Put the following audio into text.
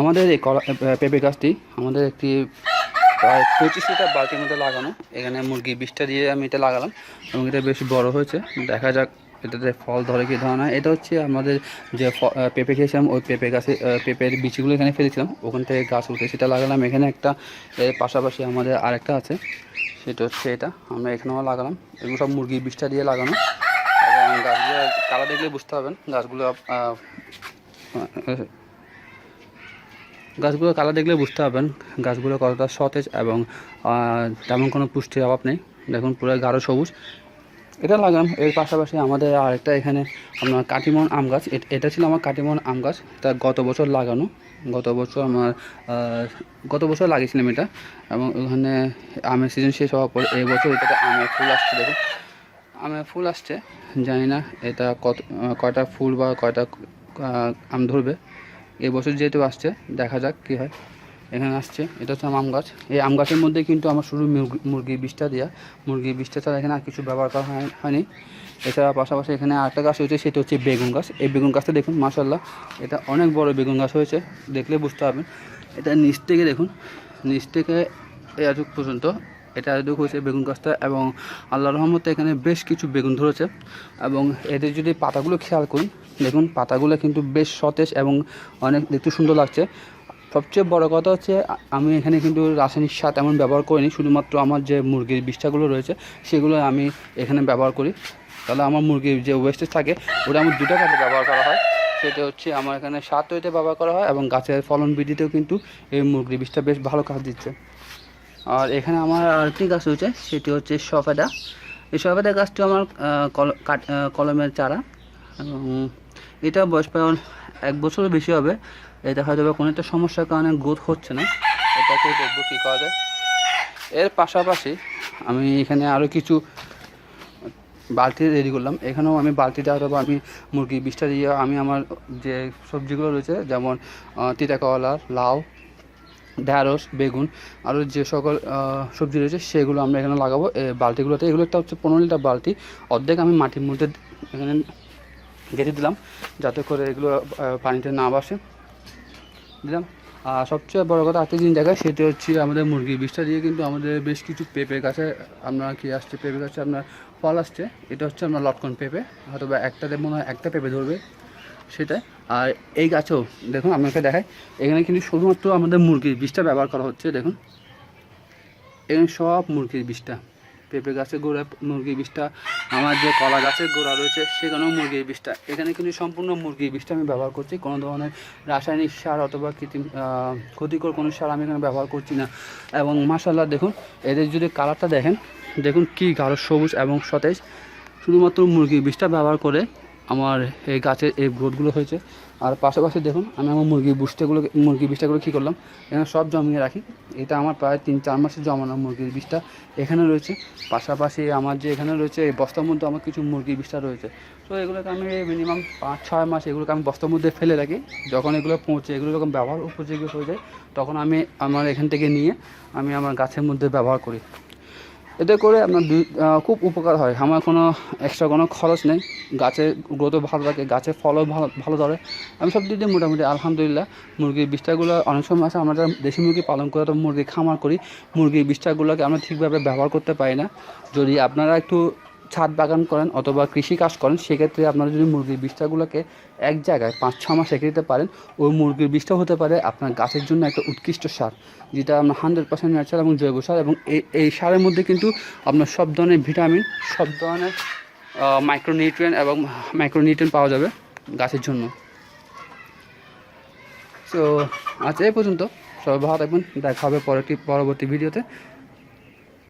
আমাদের এই কলা পেঁপে গাছটি আমাদের একটি প্রায় পঁচিশ লিটার বালতির মধ্যে লাগানো। এখানে মুরগি বিষটা দিয়ে আমি এটা লাগালাম এবং এটা বেশ বড় হয়েছে। দেখা যাক এটাতে ফল ধরে কি ধরে না। এটা হচ্ছে আমাদের যে পেঁপে খেয়েছিলাম, ওই পেঁপে গাছে পেঁপের বিচিগুলো এখানে ফেলেছিলাম। ওখান থেকে গাছ উঠে সেটা লাগালাম। এখানে একটা, এর পাশাপাশি আমাদের আরেকটা আছে। সেটা হচ্ছে এটা। আমরা এখানেও লাগালাম। এগুলো সব মুরগির বিষটা দিয়ে লাগানো। এবং গাছগুলো কালা দেখলে বুঝতে পারবেন, গাছগুলো আহ, আহ, গাছগুলো কালার দেখলে বুঝতে পারবেন। গাছগুলো কতটা সতেজ এবং তেমন কোনো পুষ্টির অভাব নেই। দেখুন পুরো গাঢ় সবুজ। এটা লাগাম এর পাশাপাশি আমাদের আরেকটা এখানে আপনার কাটিমন আম গাছ। এটা ছিল আমার কাটিমন আম গাছ। তা গত বছর লাগানো। গত বছর আমার গত বছর লাগিয়েছিলাম এটা। এবং ওখানে আমের সিজন শেষ হওয়ার পর এই বছর এটাতে আমের ফুল আসছে দেখুন। আমের ফুল আসছে। জানি না এটা কত কয়টা ফুল বা কয়টা আম ধরবে। এই বছর যেহেতু আসছে, দেখা যাক কী হয়। এখানে আসছে, এটা হচ্ছে আম গাছ। এই আম গাছের মধ্যে কিন্তু আমার শুধু মুরগি- বিষটা দেওয়া মুরগির বিষটা ছাড়া এখানে আর কিছু ব্যবহার করা হয়- হয়নি। এছাড়া পাশাপাশি এখানে আরেকটা গাছ হয়েছে সেটা হচ্ছে বেগুন গাছ। এই বেগুন গাছটা দেখুন মাসাল্লাহ এটা অনেক বড় বেগুন গাছ হয়েছে, দেখলে বুঝতে পারবেন। এটা নিচ থেকে দেখুন, নিচ থেকে এতটুক পর্যন্ত, এটা এতটুকু হয়েছে বেগুন গাছটা এবং আল্লাহ রহমতে এখানে বেশ কিছু বেগুন ধরেছে। এবং এদের যদি পাতাগুলো খেয়াল করুন দেখুন, পাতাগুলো কিন্তু বেশ সতেজ এবং অনেক দেখতে সুন্দর লাগছে। সবচেয়ে বড় কথা হচ্ছে, আমি এখানে কিন্তু রাসায়নিক সার তেমন ব্যবহার করিনি, শুধুমাত্র আমার যে মুরগির বিষ্ঠাগুলো রয়েছে, সেগুলো আমি এখানে ব্যবহার করি। তাহলে আমার মুরগির যে ওয়েস্টেজ থাকে, ওটা আমার দুটো কাজে ব্যবহার করা হয়। সেটা হচ্ছে, আমার এখানে সার তৈরিতে ব্যবহার করা হয় এবং গাছের ফলন বৃদ্ধিতেও কিন্তু এই মুরগির বিষটা বেশ ভালো কাজ দিচ্ছে। আর এখানে আমার আরেকটি গাছ রয়েছে, সেটি হচ্ছে সফেদা। এই সফেদা গাছটি আমার কলমের চারা। এবং এটা বয়স প্রায় এক বছরও বেশি হবে। এটা হয়তো কোনো একটা সমস্যার কারণে গ্রোথ হচ্ছে না। এটাকে দেখব কী করা যায়। এর পাশাপাশি আমি এখানে আরও কিছু বালতি রেডি করলাম। এখানেও আমি বালতিতে হয়তো বা আমি মুরগি বিষটা দিয়ে আমি আমার যে সবজিগুলো রয়েছে, যেমন তিতা করলা, লাউ, ঢ্যাঁড়স, বেগুন আরও যে সকল সবজি রয়েছে, সেগুলো আমরা এখানে লাগাবো। বালতিগুলোতে এগুলো একটা হচ্ছে পনেরো লিটার বালতি। অর্ধেক আমি মাটির মধ্যে এখানে গেঁথে দিলাম, যাতে করে এগুলো পানিতে না বাসে। দিলাম। আর সবচেয়ে বড় কথা আরেকটা জিনিস দেখায় সেটা হচ্ছে আমাদের মুরগির বিষটা দিয়ে কিন্তু আমাদের বেশ কিছু পেঁপে গাছে আপনার কি আসছে পেঁপে গাছে আপনার ফল আসছে, এটা হচ্ছে আপনার লটকন পেঁপে হয়তো বা একটাতে মনে হয় একটা পেঁপে ধরবে সেটাই। আর এই গাছেও, দেখুন আপনাকে দেখাই, এখানে কিন্তু শুধুমাত্র আমাদের মুরগির বিষটা ব্যবহার করা হচ্ছে, দেখুন। এখানে সব মুরগির বিষটা। পেঁপে গাছের গোড়া মুরগির বিষটা, আমার যে কলা গাছের গোড়া রয়েছে সেখানেও মুরগির বিষটা। এখানে কিন্তু সম্পূর্ণ মুরগির বিষটা আমি ব্যবহার করছি, কোনো ধরনের রাসায়নিক সার অথবা কৃত্রিম ক্ষতিকর কোনো সার আমি এখানে ব্যবহার করছি না। এবং মাসাল্লাহ দেখুন, এদের যদি কালারটা দেখেন, দেখুন কি গাঢ় সবুজ এবং সতেজ। শুধুমাত্র মুরগির বিষটা ব্যবহার করে আমার এই গাছের এই গ্রোথগুলো হয়েছে। আর পাশাপাশি দেখুন, আমি আমার মুরগি বুসটাগুলো মুরগি বিষটাগুলো কী করলাম? এখানে সব জমিয়ে রাখি। এটা আমার প্রায় তিন, চার মাসের জমানো মুরগির বিষটা এখানে রয়েছে। পাশাপাশি আমার যে এখানে রয়েছে, এই বস্তার মধ্যে আমার কিছু মুরগির বিষটা রয়েছে। তো এগুলোকে আমি মিনিমাম পাঁচ, ছয় মাস এগুলোকে আমি বস্তার মধ্যে ফেলে রাখি। যখন এগুলো পৌঁছে এগুলো যখন ব্যবহার উপযোগী হয়ে যায়, তখন আমি আমার এখান থেকে নিয়ে আমি আমার গাছের মধ্যে ব্যবহার করি। এতে করে আপনার খুব উপকার হয়। আমার কোনো এক্সট্রা কোনো খরচ নেই। গাছের গ্রোথও ভালো থাকে গাছের ফলও ভালো ভালো ধরে। আমি সব দিক দিয়ে মোটামুটি আলহামদুলিল্লাহ। মুরগির বিষ্ঠাগুলো অনেক সময় আছে, আমরা দেশি মুরগি পালন করে, তো মুরগি খামার করি। মুরগির বিষ্ঠাগুলোকে আমরা ঠিকভাবে ব্যবহার করতে পারি না। যদি আপনারা একটু ছাদ বাগান করেন অথবা কৃষি কাজ করেন, সেক্ষেত্রে আপনারা যদি মুরগির বিষ্ঠাগুলোকে এক জায়গায় পাঁচ, ছ মাস রেখে দিতে পারেন, ওই মুরগির বিষটা হতে পারে। আপনার গাছের জন্য একটা উৎকৃষ্ট সার, যেটা আপনার হান্ড্রেড পার্সেন্ট ন্যাচারাল এবং জৈব সার এবং এই এই সারের মধ্যে কিন্তু আপনার সব ধরনের ভিটামিন সব ধরনের মাইক্রোনিউট্রিয়েন্ট এবং মাইক্রোনিউট্রিয়েন্ট পাওয়া যাবে গাছের জন্য। তো আজ এই পর্যন্ত। সবাই ভালো থাকবেন। দেখা হবে পরবর্তী পরবর্তী ভিডিওতে।